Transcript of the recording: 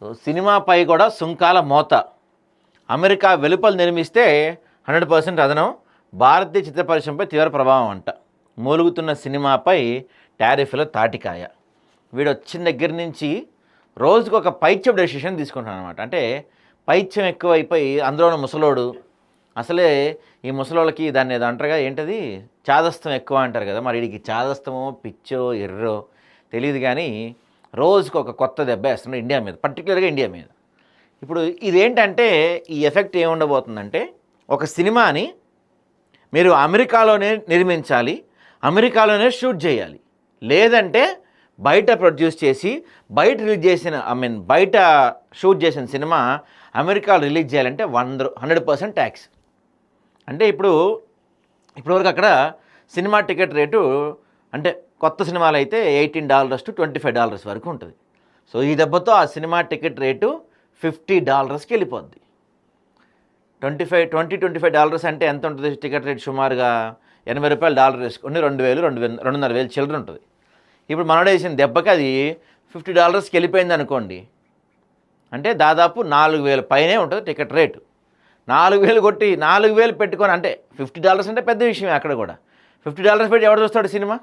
So సినిమాపై కూడా సుంకాల మోత. అమెరికా వెలుపలు నిర్మిస్తే హండ్రెడ్ పర్సెంట్ అదనం. భారతీయ చిత్ర పరిశ్రమపై తీవ్ర ప్రభావం అంట. మూలుగుతున్న సినిమాపై టారిఫ్ల తాటికాయ. వీడు వచ్చిన దగ్గర నుంచి రోజుకు ఒక పైత్యం డెసిషన్ తీసుకుంటాను అనమాట అంటే పైత్యం ఎక్కువైపోయి అందులో ఉన్న ముసలోడు. అసలే ఈ ముసలోళ్ళకి దాన్ని ఏదో అంటారుగా ఏంటది? చాదస్తం ఎక్కువ అంటారు కదా. మరి వీడికి చాదస్తమో పిచ్చో ఎర్రో తెలియదు కానీ రోజుకు ఒక కొత్త దెబ్బ వేస్తున్నాడు ఇండియా మీద పర్టికులర్గా ఇండియా మీద. ఇప్పుడు ఇదేంటంటే ఈ ఎఫెక్ట్ ఏముండబోతుందంటే ఒక సినిమాని మీరు అమెరికాలోనే నిర్మించాలి అమెరికాలోనే షూట్ చేయాలి. లేదంటే బయట ప్రొడ్యూస్ చేసి బయట రిలీజ్ చేసిన ఐ మీన్ బయట షూట్ చేసిన సినిమా అమెరికాలో రిలీజ్ చేయాలంటే వంద హండ్రెడ్ పర్సెంట్ ట్యాక్స్. అంటే ఇప్పుడు ఇప్పటివరకు అక్కడ సినిమా టికెట్ రేటు అంటే కొత్త సినిమాలు అయితే eighteen dollars to twenty five dollars వరకు ఉంటుంది. సో ఈ దెబ్బతో ఆ సినిమా టికెట్ రేటు ఫిఫ్టీ డాలర్స్కి వెళ్ళిపోద్ది. Twenty five twenty twenty five dollars అంటే ఎంత ఉంటుంది? టికెట్ రేట్ సుమారుగా ఎనభై రూపాయలు డాలర్ వేసుకుని రెండు వేలు రెండు వేలు రెండున్నర వేలు చిల్లర ఉంటుంది. ఇప్పుడు మనోడు వేసిన దెబ్బకి అది ఫిఫ్టీ డాలర్స్కి వెళ్ళిపోయింది అనుకోండి. అంటే దాదాపు నాలుగు వేల పైనే ఉంటుంది టికెట్ రేటు. నాలుగు వేలు కొట్టి నాలుగు వేలు పెట్టుకొని అంటే ఫిఫ్టీ డాలర్స్ అంటే పెద్ద విషయమే అక్కడ కూడా. ఫిఫ్టీ డాలర్స్ పెట్టి ఎవరు చూస్తాడు సినిమా?